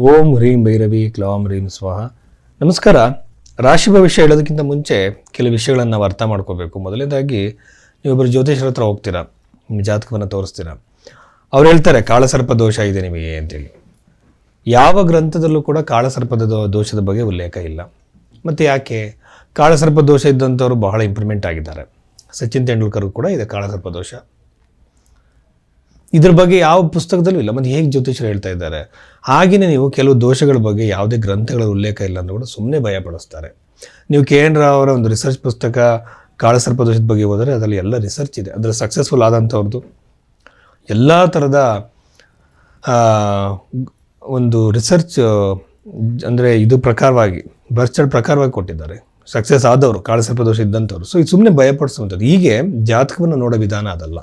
ಓಂ ಹ್ರೀಂ ಭೈರವಿ ಕ್ಲಾಂ ಹ್ರೀಂ ಸ್ವಾಹ. ನಮಸ್ಕಾರ. ರಾಶಿ ಭವಿಷ್ಯ ಹೇಳೋದಕ್ಕಿಂತ ಮುಂಚೆ ಕೆಲವು ವಿಷಯಗಳನ್ನು ನಾವು ಅರ್ಥ ಮಾಡ್ಕೋಬೇಕು. ಮೊದಲನೇದಾಗಿ ನೀವೊಬ್ಬರು ಜ್ಯೋತಿಷರ ಹತ್ರ ಹೋಗ್ತೀರಾ? ನಿಮ್ಮ ಜಾತಕವನ್ನು ತೋರಿಸ್ತೀರಾ? ಅವ್ರು ಹೇಳ್ತಾರೆ, ಕಾಳಸರ್ಪ ದೋಷ ಇದೆ ನಿಮಗೆ ಅಂತೇಳಿ. ಯಾವ ಗ್ರಂಥದಲ್ಲೂ ಕೂಡ ಕಾಳಸರ್ಪದ ದೋಷದ ಬಗ್ಗೆ ಉಲ್ಲೇಖ ಇಲ್ಲ. ಮತ್ತು ಯಾಕೆ? ಕಾಳಸರ್ಪ ದೋಷ ಇದ್ದಂಥವ್ರು ಬಹಳ ಇಂಪ್ರೂವ್ಮೆಂಟ್ ಆಗಿದ್ದಾರೆ. ಸಚಿನ್ ತೆಂಡೂಲ್ಕರ್ ಕೂಡ ಇದೆ ಕಾಳಸರ್ಪ ದೋಷ. ಇದ್ರ ಬಗ್ಗೆ ಯಾವ ಪುಸ್ತಕದಲ್ಲೂ ಇಲ್ಲ. ಮತ್ತು ಹೇಗೆ ಜ್ಯೋತಿಷರು ಹೇಳ್ತಾ ಇದ್ದಾರೆ? ಹಾಗೆಯೇ ನೀವು ಕೆಲವು ದೋಷಗಳ ಬಗ್ಗೆ ಯಾವುದೇ ಗ್ರಂಥಗಳ ಉಲ್ಲೇಖ ಇಲ್ಲ ಅಂತ ಕೂಡ ಸುಮ್ಮನೆ ಭಯ ಪಡಿಸ್ತಾರೆ. ನೀವು ಕೆ ಎನ್ ರಾವ್ ಅವರ ಒಂದು ರಿಸರ್ಚ್ ಪುಸ್ತಕ, ಕಾಳಸರ್ಪ ದೋಷದ ಬಗ್ಗೆ ಹೋದರೆ ಅದರಲ್ಲಿ ಎಲ್ಲ ರಿಸರ್ಚ್ ಇದೆ. ಅದರ ಸಕ್ಸಸ್ಫುಲ್ ಆದಂಥವ್ರದ್ದು. ಎಲ್ಲ ಥರದ ಒಂದು ರಿಸರ್ಚ್ ಅಂದರೆ ಇದು ಪ್ರಕಾರವಾಗಿ ಬರ್ಚಡ್ ಪ್ರಕಾರವಾಗಿ ಕೊಟ್ಟಿದ್ದಾರೆ. ಸಕ್ಸಸ್ ಆದವರು ಕಾಳಸರ್ಪ ದೋಷ ಇದ್ದಂಥವ್ರು ಸೊ ಇದು ಸುಮ್ಮನೆ ಭಯಪಡಿಸುವಂಥದ್ದು. ಹೀಗೆ ಜಾತಕವನ್ನು ನೋಡೋ ವಿಧಾನ ಅದಲ್ಲ.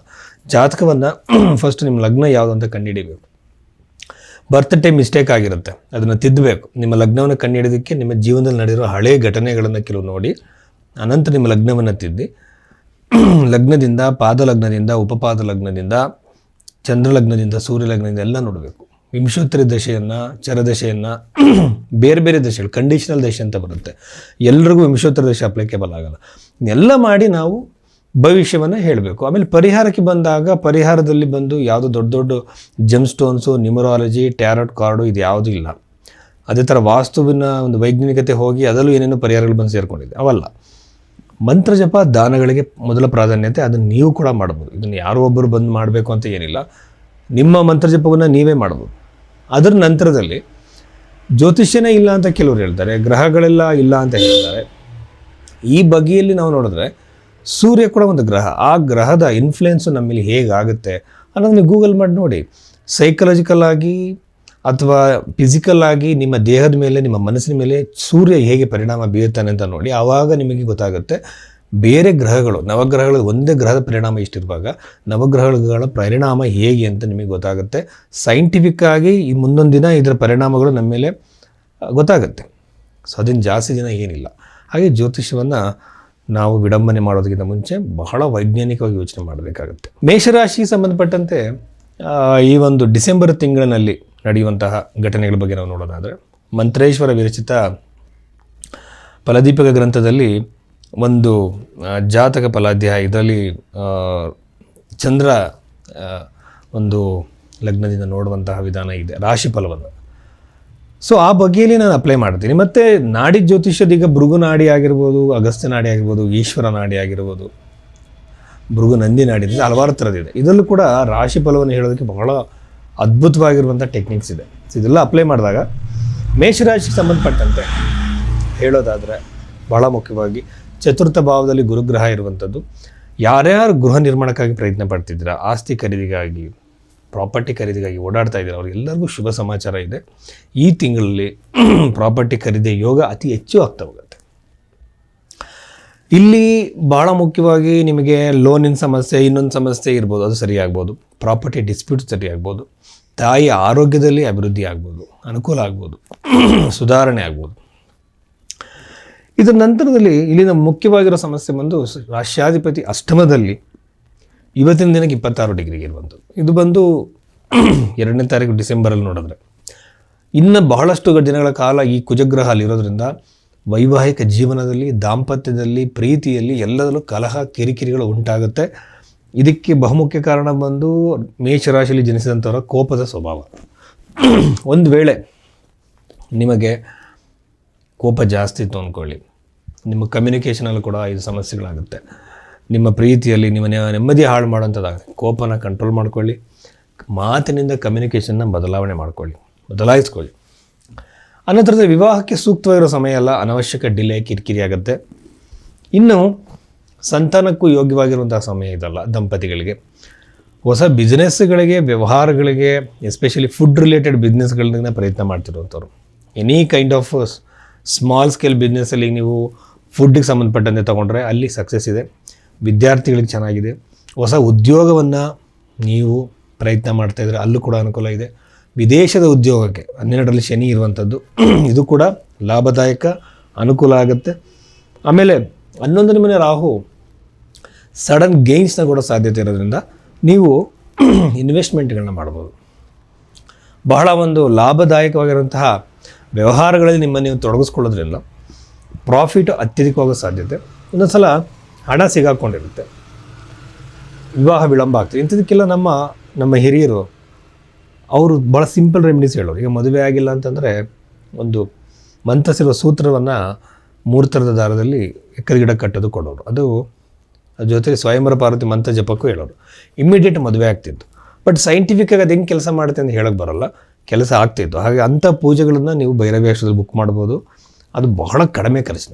ಜಾತಕವನ್ನು ಫಸ್ಟ್ ನಿಮ್ಮ ಲಗ್ನ ಯಾವುದು ಅಂತ ಕಂಡುಹಿಡಿಬೇಕು. ಬರ್ತ್ ಟೈಮ್ ಮಿಸ್ಟೇಕ್ ಆಗಿರುತ್ತೆ. ಅದನ್ನು ತಿದ್ದಬೇಕು ನಿಮ್ಮ ಲಗ್ನವನ್ನು ಕಂಡುಹಿಡಿದಕ್ಕೆ ನಿಮ್ಮ ಜೀವನದಲ್ಲಿ ನಡೆದಿರೋ ಹಳೆ ಘಟನೆಗಳನ್ನು ಕೆಲವು ನೋಡಿ, ಅನಂತರ ನಿಮ್ಮ ಲಗ್ನವನ್ನು ತಿದ್ದಿ. ಲಗ್ನದಿಂದ ಪಾದ ಲಗ್ನದಿಂದ ಉಪಪಾದ ಲಗ್ನದಿಂದ ಚಂದ್ರ ಲಗ್ನದಿಂದ ಸೂರ್ಯ ಲಗ್ನದಿಂದ ಎಲ್ಲ ನೋಡಬೇಕು. ವಿಂಶೋತ್ತರಿ ದಶೆಯನ್ನು ಚರದಶೆಯನ್ನು ಬೇರೆ ಬೇರೆ ದಶೆಗಳು ಕಂಡೀಷನಲ್ ದಶೆ ಅಂತ ಬರುತ್ತೆ. ಎಲ್ರಿಗೂ ವಿಂಶೋತ್ತರ ದಶೆ ಅಪ್ಲಿಕೇಬಲ್ ಆಗಲ್ಲ. ಎಲ್ಲ ಮಾಡಿ ನಾವು ಭವಿಷ್ಯವನ್ನು ಹೇಳಬೇಕು. ಆಮೇಲೆ ಪರಿಹಾರಕ್ಕೆ ಬಂದಾಗ, ಪರಿಹಾರದಲ್ಲಿ ಬಂದು ಯಾವುದೋ ದೊಡ್ಡ ದೊಡ್ಡ gem stones numerology tarot card ಇದು ಯಾವುದೂ ಇಲ್ಲ. ಅದೇ ಥರ ವಾಸ್ತುವಿನ ಒಂದು ವೈಜ್ಞಾನಿಕತೆ ಹೋಗಿ ಅದರಲ್ಲೂ ಏನೇನೋ ಪರಿಹಾರಗಳು ಬಂದು ಸೇರಿಕೊಂಡಿದೆ. ಅವಲ್ಲ. ಮಂತ್ರ ಜಪ, ದಾನಗಳಿಗೆ ಮೊದಲ ಪ್ರಾಧಾನ್ಯತೆ, ಅದನ್ನು ನೀವು ಕೂಡ ಮಾಡ್ಬೋದು ಇದನ್ನು ಯಾರೋ ಒಬ್ಬರು ಬಂದು ಮಾಡಬೇಕು ಅಂತ ಏನಿಲ್ಲ. ನಿಮ್ಮ ಮಂತ್ರ ಜಪವನ್ನು ನೀವೇ ಮಾಡ್ಬೋದು ಅದರ ನಂತರದಲ್ಲಿ ಜ್ಯೋತಿಷ್ಯನೇ ಇಲ್ಲ ಅಂತ ಕೆಲವರು ಹೇಳ್ತಾರೆ, ಗ್ರಹಗಳೆಲ್ಲ ಇಲ್ಲ ಅಂತ ಹೇಳ್ತಾರೆ. ಈ ಬಗೆಯಲ್ಲಿ ನಾವು ನೋಡಿದ್ರೆ ಸೂರ್ಯ ಕೂಡ ಒಂದು ಗ್ರಹ, ಆ ಗ್ರಹದ ಇನ್ಫ್ಲುಯೆನ್ಸು ನಮ್ಮಲ್ಲಿ ಮೇಲೆ ಹೇಗಾಗುತ್ತೆ ಅನ್ನೋದನ್ನ ಗೂಗಲ್ ಮಾಡಿ ನೋಡಿ. ಸೈಕಲಾಜಿಕಲ್ ಆಗಿ ಅಥವಾ ಫಿಸಿಕಲ್ ಆಗಿ ನಿಮ್ಮ ದೇಹದ ಮೇಲೆ, ನಿಮ್ಮ ಮನಸ್ಸಿನ ಮೇಲೆ ಸೂರ್ಯ ಹೇಗೆ ಪರಿಣಾಮ ಬೀರುತ್ತಾನೆ ಅಂತ ನೋಡಿ, ಆವಾಗ ನಿಮಗೆ ಗೊತ್ತಾಗುತ್ತೆ ಬೇರೆ ಗ್ರಹಗಳು, ನವಗ್ರಹಗಳು ಒಂದೇ ಗ್ರಹದ ಪರಿಣಾಮ ಇಷ್ಟಿರುವಾಗ ನವಗ್ರಹಗಳ ಪರಿಣಾಮ ಹೇಗೆ ಅಂತ ನಿಮಗೆ ಗೊತ್ತಾಗುತ್ತೆ. ಸೈಂಟಿಫಿಕ್ ಆಗಿ ಈ ಮುಂದೊಂದು ದಿನ ಇದರ ಪರಿಣಾಮಗಳು ನಮ್ಮ ಮೇಲೆ ಗೊತ್ತಾಗುತ್ತೆ. ಸೊ ಅದನ್ನು ಜಾಸ್ತಿ ದಿನ ಏನಿಲ್ಲ. ಹಾಗೆ ಜ್ಯೋತಿಷ್ಯವನ್ನು ನಾವು ವಿಡಂಬನೆ ಮಾಡೋದಕ್ಕಿಂತ ಮುಂಚೆ ಬಹಳ ವೈಜ್ಞಾನಿಕವಾಗಿ ಯೋಚನೆ ಮಾಡಬೇಕಾಗುತ್ತೆ. ಮೇಷರಾಶಿಗೆ ಸಂಬಂಧಪಟ್ಟಂತೆ ಈ ಒಂದು ಡಿಸೆಂಬರ್ ತಿಂಗಳಿನಲ್ಲಿ ನಡೆಯುವಂತಹ ಘಟನೆಗಳ ಬಗ್ಗೆ ನಾವು ನೋಡೋದಾದರೆ, ಮಂತ್ರೇಶ್ವರ ವಿರಚಿತ ಫಲದೀಪಕ ಗ್ರಂಥದಲ್ಲಿ ಒಂದು ಜಾತಕ ಫಲಾಧ್ಯಾಯ ಇದರಲ್ಲಿ ಚಂದ್ರ ಒಂದು ಲಗ್ನದಿಂದ ನೋಡುವಂತಹ ವಿಧಾನ ಇದೆ, ರಾಶಿ ಫಲವನ್ನು. ಸೊ ಆ ಬಗೆಯಲ್ಲಿ ನಾನು ಅಪ್ಲೈ ಮಾಡ್ತೀನಿ. ಮತ್ತು ನಾಡಿ ಜ್ಯೋತಿಷ್ಯದ ಈಗ ಭೃಗು ನಾಡಿ ಆಗಿರ್ಬೋದು, ಅಗಸ್ತ್ಯ ನಾಡಿ ಆಗಿರ್ಬೋದು, ಈಶ್ವರ ನಾಡಿ ಆಗಿರ್ಬೋದು, ಭೃಗು ನಂದಿ ನಾಡಿ ಹಲವಾರು ಥರದಿದೆ ಇದರಲ್ಲೂ ಕೂಡ ರಾಶಿ ಫಲವನ್ನು ಹೇಳೋದಕ್ಕೆ ಬಹಳ ಅದ್ಭುತವಾಗಿರುವಂಥ ಟೆಕ್ನಿಕ್ಸ್ ಇದೆ. ಸೊ ಇದೆಲ್ಲ ಅಪ್ಲೈ ಮಾಡಿದಾಗ ಮೇಷರಾಶಿಗೆ ಸಂಬಂಧಪಟ್ಟಂತೆ ಹೇಳೋದಾದರೆ ಬಹಳ ಮುಖ್ಯವಾಗಿ ಚತುರ್ಥ ಭಾವದಲ್ಲಿ ಗುರುಗ್ರಹ ಇರುವಂಥದ್ದು. ಯಾರ್ಯಾರು ಗೃಹ ನಿರ್ಮಾಣಕ್ಕಾಗಿ ಪ್ರಯತ್ನ ಪಡ್ತಿದ್ದೀರಾ, ಆಸ್ತಿ ಖರೀದಿಗಾಗಿ ಪ್ರಾಪರ್ಟಿ ಖರೀದಿಗಾಗಿ ಓಡಾಡ್ತಾ ಇದ್ದೀರಾ, ಅವ್ರಿಗೆಲ್ಲರಿಗೂ ಶುಭ ಸಮಾಚಾರ ಇದೆ. ಈ ತಿಂಗಳಲ್ಲಿ ಪ್ರಾಪರ್ಟಿ ಖರೀದಿ ಯೋಗ ಅತಿ ಹೆಚ್ಚು ಆಗ್ತಾ ಹೋಗುತ್ತೆ. ಇಲ್ಲಿ ಭಾಳ ಮುಖ್ಯವಾಗಿ ನಿಮಗೆ ಲೋನಿನ ಸಮಸ್ಯೆ, ಇನ್ನೊಂದು ಸಮಸ್ಯೆ ಇರ್ಬೋದು, ಅದು ಸರಿಯಾಗ್ಬೋದು. Property dispute ಸರಿಯಾಗ್ಬೋದು. ತಾಯಿಯ ಆರೋಗ್ಯದಲ್ಲಿ ಅಭಿವೃದ್ಧಿ ಆಗ್ಬೋದು, ಅನುಕೂಲ ಆಗ್ಬೋದು, ಸುಧಾರಣೆ ಆಗ್ಬೋದು. ಇದರ ನಂತರದಲ್ಲಿ ಇಲ್ಲಿನ ಮುಖ್ಯವಾಗಿರೋ ಸಮಸ್ಯೆ ಬಂದು ರಾಷ್ಟ್ರಾಧಿಪತಿ ಅಷ್ಟಮದಲ್ಲಿ ಇವತ್ತಿನ ದಿನಕ್ಕೆ ಇಪ್ಪತ್ತಾರು ಡಿಗ್ರಿಗೆ ಇರುವಂಥದ್ದು ಇದು ಬಂದು ಎರಡನೇ ತಾರೀಕು ಡಿಸೆಂಬರಲ್ಲಿ ನೋಡಿದ್ರೆ. ಇನ್ನು ಬಹಳಷ್ಟು ದಿನಗಳ ಕಾಲ ಈ ಕುಜಗ್ರಹ ಅಲ್ಲಿರೋದ್ರಿಂದ ವೈವಾಹಿಕ ಜೀವನದಲ್ಲಿ, ದಾಂಪತ್ಯದಲ್ಲಿ, ಪ್ರೀತಿಯಲ್ಲಿ ಎಲ್ಲದರಲ್ಲೂ ಕಲಹ, ಕಿರಿಕಿರಿಗಳು ಉಂಟಾಗುತ್ತೆ. ಇದಕ್ಕೆ ಬಹುಮುಖ್ಯ ಕಾರಣ ಬಂದು ಮೇಷರಾಶಿಯಲ್ಲಿ ಜನಿಸಿದಂಥವರ ಕೋಪದ ಸ್ವಭಾವ. ಒಂದು ವೇಳೆ ನಿಮಗೆ ಕೋಪ ಜಾಸ್ತಿ ಇತ್ತು ಅಂದ್ಕೊಳ್ಳಿ ನಿಮ್ಮ ಕಮ್ಯುನಿಕೇಷನಲ್ಲಿ ಕೂಡ ಇದು ಸಮಸ್ಯೆಗಳಾಗುತ್ತೆ. ನಿಮ್ಮ ಪ್ರೀತಿಯಲ್ಲಿ ನಿಮ್ಮ ನೆಮ್ಮದಿ ಹಾಳು ಮಾಡೋಂಥದ್ದಾಗುತ್ತೆ ಕೋಪನ ಕಂಟ್ರೋಲ್ ಮಾಡ್ಕೊಳ್ಳಿ. ಮಾತಿನಿಂದ ಕಮ್ಯುನಿಕೇಷನ್ನ ಬದಲಾವಣೆ ಮಾಡ್ಕೊಳ್ಳಿ. ಬದಲಾಯಿಸ್ಕೊಳ್ಳಿ. ಅನಂತರದ ವಿವಾಹಕ್ಕೆ ಸೂಕ್ತವಾಗಿರೋ ಸಮಯ ಅಲ್ಲ ಅನವಶ್ಯಕ ಡಿಲೇ ಕಿರಿಕಿರಿ ಆಗುತ್ತೆ. ಇನ್ನು ಸಂತಾನಕ್ಕೂ ಯೋಗ್ಯವಾಗಿರುವಂಥ ಸಮಯ ಇದಲ್ಲ ದಂಪತಿಗಳಿಗೆ. ಹೊಸ ಬಿಸ್ನೆಸ್ಗಳಿಗೆ ವ್ಯವಹಾರಗಳಿಗೆ ಎಸ್ಪೆಷಲಿ ಫುಡ್ ರಿಲೇಟೆಡ್ ಬಿಸ್ನೆಸ್ಗಳನ್ನ ಪ್ರಯತ್ನ ಮಾಡ್ತಿರುವಂಥವ್ರು. Any kind of small scale ಬಿಸ್ನೆಸ್ಸಲ್ಲಿ ನೀವು ಫುಡ್ಡಿಗೆ ಸಂಬಂಧಪಟ್ಟಂತೆ ತೊಗೊಂಡ್ರೆ ಅಲ್ಲಿ ಸಕ್ಸಸ್ ಇದೆ. ವಿದ್ಯಾರ್ಥಿಗಳಿಗೆ ಚೆನ್ನಾಗಿದೆ. ಹೊಸ ಉದ್ಯೋಗವನ್ನು ನೀವು ಪ್ರಯತ್ನ ಮಾಡ್ತಾಯಿದ್ರೆ ಅಲ್ಲೂ ಕೂಡ ಅನುಕೂಲ ಇದೆ. ವಿದೇಶದ ಉದ್ಯೋಗಕ್ಕೆ ಹನ್ನೆರಡರಲ್ಲಿ ಶನಿ ಇರುವಂಥದ್ದು ಇದು ಕೂಡ ಲಾಭದಾಯಕ, ಅನುಕೂಲ ಆಗುತ್ತೆ. ಆಮೇಲೆ ಹನ್ನೊಂದನೇ ಮನೆ ರಾಹು ಸಡನ್ ಗೇಮ್ಸ್ನ ಕೂಡ ಸಾಧ್ಯತೆ ಇರೋದ್ರಿಂದ ನೀವು ಇನ್ವೆಸ್ಟ್ಮೆಂಟ್ಗಳನ್ನ ಮಾಡ್ಬೋದು. ಬಹಳ ಒಂದು ಲಾಭದಾಯಕವಾಗಿರುವಂತಹ ವ್ಯವಹಾರಗಳಲ್ಲಿ ನಿಮ್ಮ ನೀವು ತೊಡಗಿಸ್ಕೊಳ್ಳೋದ್ರಿಂದ ಪ್ರಾಫಿಟ್ ಅತ್ಯಧಿಕವಾಗೋ ಸಾಧ್ಯತೆ. ಒಂದೊಂದು ಸಲ ಹಣ ಸಿಗಾಕೊಂಡಿರುತ್ತೆ. ವಿವಾಹ ವಿಳಂಬ ಆಗ್ತದೆ. ಇಂಥದಕ್ಕೆಲ್ಲ ನಮ್ಮ ನಮ್ಮ ಹಿರಿಯರು, ಅವರು ಭಾಳ ಸಿಂಪಲ್ ರೆಮಿಡೀಸ್ ಹೇಳೋರು. ಈಗ ಮದುವೆ ಆಗಿಲ್ಲ ಅಂತಂದರೆ ಒಂದು ಮಂತ್ರಸಿರುವ ಸೂತ್ರವನ್ನು ಮೂರು ಥರದ ದಾರದಲ್ಲಿ ಎಕ್ಕದ ಗಿಡ ಕಟ್ಟೋದು ಕೊಡೋರು. ಅದು ಅದ್ರ ಜೊತೆ ಸ್ವಯಂವರ ಪಾರ್ವತಿ ಮಂತ್ರ ಜಪಕ್ಕೂ ಹೇಳೋರು. ಇಮ್ಮಿಡಿಯೇಟ್ ಮದುವೆ ಆಗ್ತಿತ್ತು. ಬಟ್ ಸೈಂಟಿಫಿಕ್ಕಾಗಿ ಅದು ಹೆಂಗೆ ಕೆಲಸ ಮಾಡುತ್ತೆ ಅಂತ ಹೇಳಕ್ಕೆ ಬರಲ್ಲ. ಕೆಲಸ ಆಗ್ತಿತ್ತು ಹಾಗೆ ಅಂಥ ಪೂಜೆಗಳನ್ನು ನೀವು ಭೈರವಿ ಬುಕ್ ಮಾಡ್ಬೋದು. ಅದು ಬಹಳ ಕಡಿಮೆ ಖರ್ಚಿನ